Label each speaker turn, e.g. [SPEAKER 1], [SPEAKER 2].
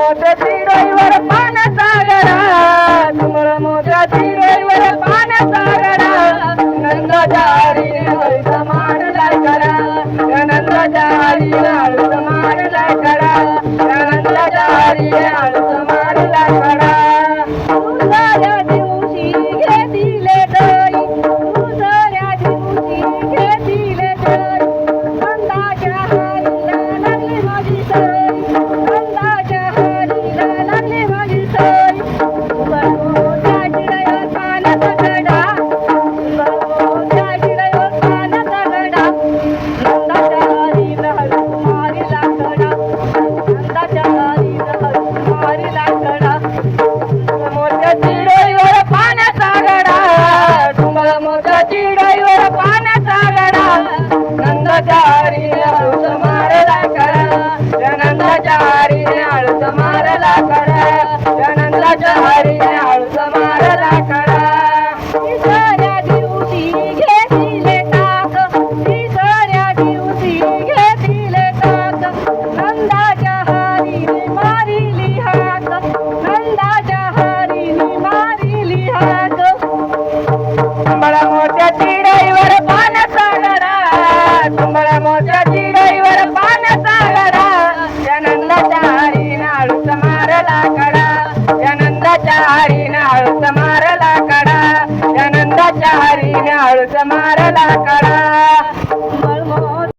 [SPEAKER 1] मोत्याची डोईवर पान सागरा. तुमर मोत्याची
[SPEAKER 2] डोईवर
[SPEAKER 1] पान सागरा. नंदाचारी समान करा. नंदाचारी समान करा. नंदाचारी पाण्याचा गडा नंदाच्या
[SPEAKER 2] हरीने आळूच मारला करा त्या नंदाच्या हरीने आळूच मारला करा त्या नंदाच्या आळस मारला कडा